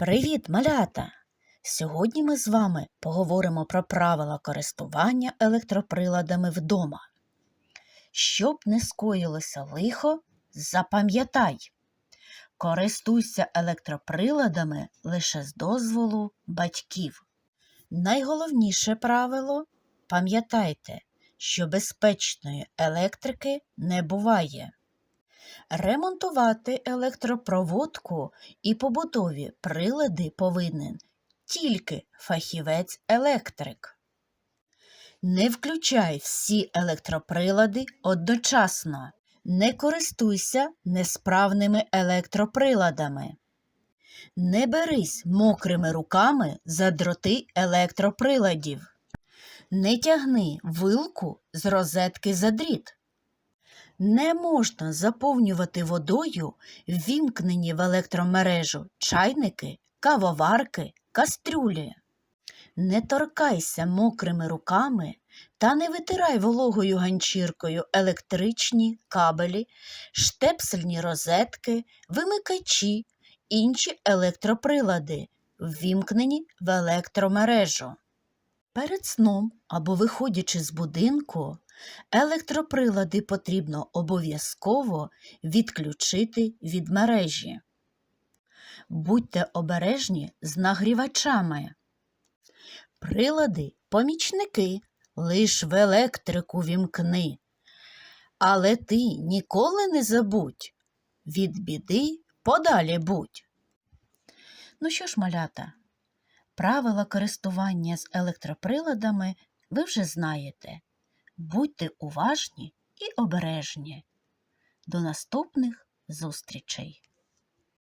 Привіт, малята! Сьогодні ми з вами поговоримо про правила користування електроприладами вдома. Щоб не скоїлося лихо, запам'ятай, користуйся електроприладами лише з дозволу батьків. Найголовніше правило пам'ятайте, що безпечної електрики не буває. Ремонтувати електропроводку і побутові прилади повинен тільки фахівець-електрик. Не включай всі електроприлади одночасно. Не користуйся несправними електроприладами. Не берись мокрими руками за дроти електроприладів. Не тягни вилку з розетки за дріт. Не можна заповнювати водою ввімкнені в електромережу чайники, кавоварки, кастрюлі. Не торкайся мокрими руками та не витирай вологою ганчіркою електричні кабелі, штепсельні розетки, вимикачі, інші електроприлади, ввімкнені в електромережу. Перед сном або виходячи з будинку, електроприлади потрібно обов'язково відключити від мережі. Будьте обережні з нагрівачами. Прилади помічники лиш в електрику вімкни. Але ти ніколи не забудь, від біди подалі будь. Ну що ж, малята, правила користування з електроприладами ви вже знаєте. Будьте уважні і обережні. До наступних зустрічей!